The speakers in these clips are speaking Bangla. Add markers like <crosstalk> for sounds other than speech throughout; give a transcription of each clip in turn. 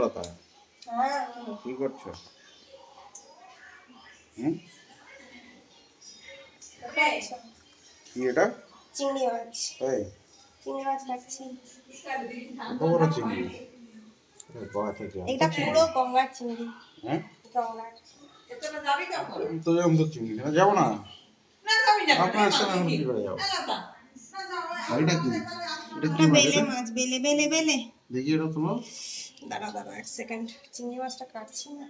লতা হ্যাঁ কি করছ? হুম? কি এটা? চিংড়ি মাছ। এই। চিংড়ি মাছ কাটছি বড় চিংড়ি? এ বাবা থেকে এটা পুরো গঙ্গার চিংড়ি। হ্যাঁ? গঙ্গার। তো যাব তো চিংড়ি কেন যাব না। আপনার সাথে আমি কি করে যাব? আর এটা কি? এটা কি বেলে মাছ বেলে বেলে বেলে। দেখি এটা তুলো দাঁড়া দাঁড়া এক সেকেন্ড চিংড়ি মাছটা কাটছি না।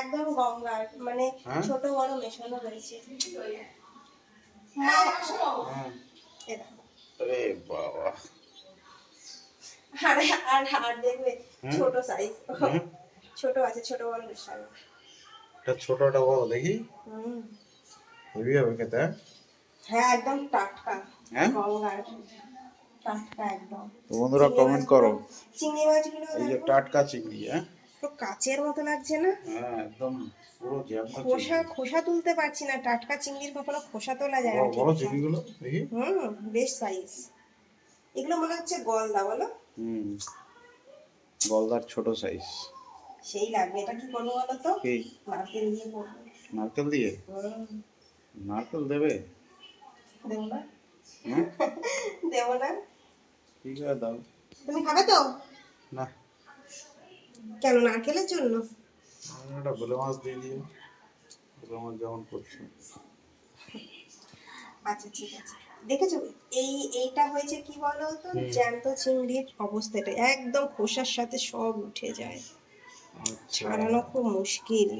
একদম গঙ্গার মানে? ছোট বড় মেশানো রয়েছে হ্যাঁ। এ দেখো। আরে বাবা। আর আর আর দেখবে ছোট সাইজ ছোট আছে ছোট বড় মেশানো। এটা ছোটটা বড় দেখি। হুম। হেভি হবে খেতে হ্যাঁ? হ্যাঁ একদম টাটকা। হ্যাঁ? গঙ্গার। টাটকা একদম। তো বন্ধুরা কমেন্ট করো। চিংড়ি মাছগুলো এই যে টাটকা চিংড়ি হ্যাঁ? পুরো কাচের মতো লাগছে না? হ্যাঁ একদম পুরো জ্যান্ত খোসা খোসা তুলতে পারছি না। টাটকা চিংড়ির কখনো খোসা তোলা যায় না বড়। চিংড়িগুলো দেখি। হুম বেশ সাইজ এগুলো মনে হচ্ছে গলদা বলো। হুম গলদার ছোট সাইজ সেই লাগবে। এটা কি করব বলো তো? নারকেল দিয়ে করব। নারকেল দিয়ে? নারকেল দেবে? দেবো না? হুম <laughs> দেবো না? ঠিক আছে দাও। তুমি খাবে তো? না। কেন নারকেলের জন্য? একটা বেলে মাছ দিয়ে দিও। বেলে মাছ যেমন করছ। আচ্ছা ঠিক আছে। দেখেছ এই এইটা হয়েছে কি বলো তো। জ্যান্ত চিংড়ির অবস্থাটা। একদম খোসার সাথে সব উঠে যায়। আচ্ছা। ছাড়ানো খুব মুশকিল।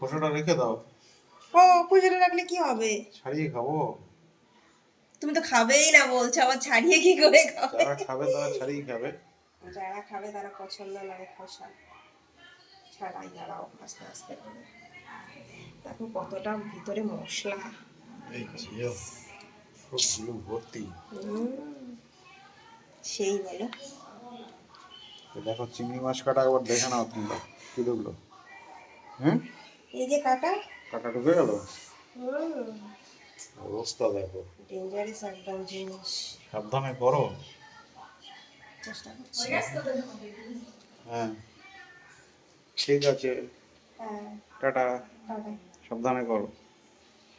খোসাটা রেখে দাও। ও খোসাটা রাখলে কি হবে? ছাড়িয়ে খাব। তুমি তো খাবেই না বলছো আবার ছাড়িয়ে কি করে খাবে? যারা খাবে তারা ছাড়িয়ে খাবে। যারা খাবে তারা পছন্দ লাগে খোসা। ছাড়াই দাঁড়াও আস্তে আস্তে করে। দেখো কতটা ভিতরে মশলা। এই জিও খুব ভর্তি। সেই বলো। তো দেখো চিংড়ি মাছ কাটা একবার দেখে নাও তোমরা কি হ্যাঁ এই যে কাটা। কাটা ঢুকে গেল? হুম। অবস্থা দেখো। ডেঞ্জারাস একদম জিনিস। সাবধানে করো। চেষ্টা করছি। হ্যাঁ। ঠিক আছে। হ্যাঁ। টাটা। টাটা সাবধানে করো।